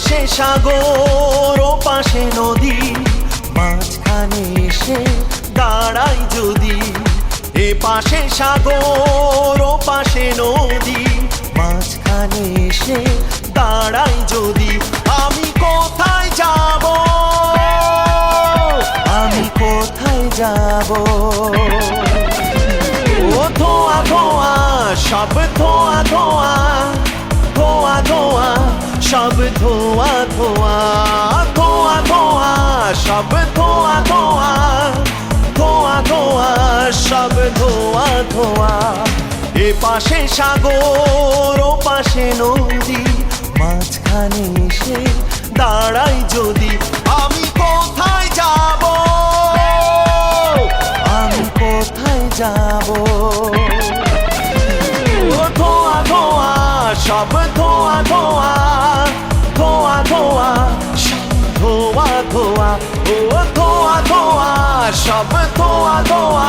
পাশে সাগর, ও পাশে নদী। মাঝখানে এসে দাঁড়াই যদি। এ পাশে সাগর, ও পাশে নদী। মাঝখানে এসে দাঁড়াই যদি। আমি কোথায় যাব? আমি কোথায় যাব? ও ধোয়া ধোয়া, সব ধোয়া ধোয়া ধোয়া ধোয়া। সব ধোয়া ধোয়া ধোয়া ধোয়া, সব ধোয়া ধোয়া ধোয়া ধোয়া, সব ধোয়া ধোয়া। এ পাশে সাগর, ও পাশে নদী, মাঝখানে এসে দাঁড়াই যদি আমি কোথায় যাব? আমি কোথায় যাব? ধোয়া ধোয়া, সব ধোয়া ধোয়া ধোয়া ধোয়া ও ধোয়া ধোয়া সব ধোয়া ধোয়া ধোয়া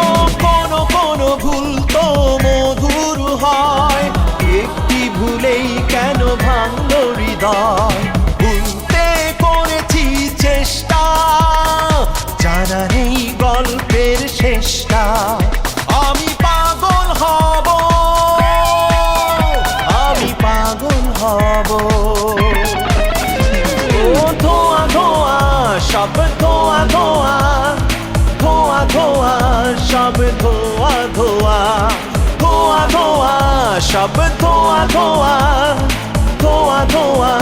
ও কোনো কোনো ভুল তো মধুর হয় একটি ভুলেই কেন ভাঙল হৃদয়? সব ধোয়া ধোয়া ধোয়া ধোয়া সব ধোয়া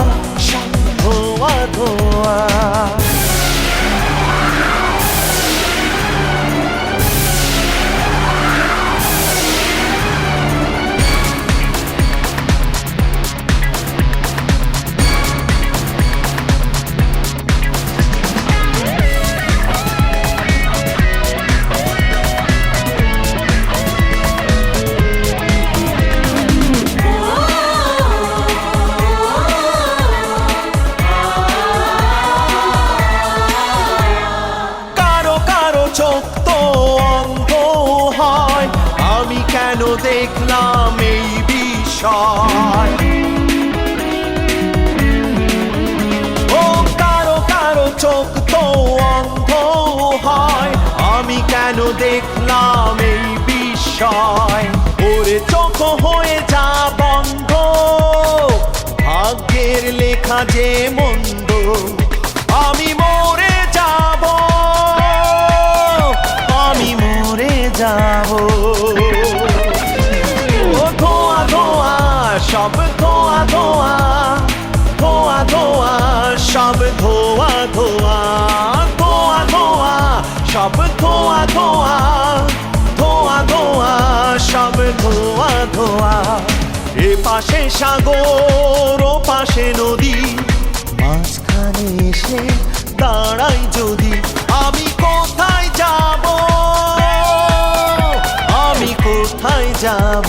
কেন দেখলাম এই বিষয়? ও কারও কারও চোখ তো অন্ধ হয়, আমি কেন দেখলাম এই বিষয়? ওরে চোখ হয়ে যা বন্ধ, ভাগ্যের লেখা যে মন্দ, আমি মরে যাব, আমি মরে যাব। ধোয়া ধোয়া ধোয়া ধোয়া, সব ধোয়া ধোয়া ধোয়া ধোয়া, সব ধোয়া ধোয়া। এ পাশে সাগর, ও পাশে নদী, মাঝখানে এসে দাঁড়াই যদি। আমি কোথায় যাব? আমি কোথায় যাব?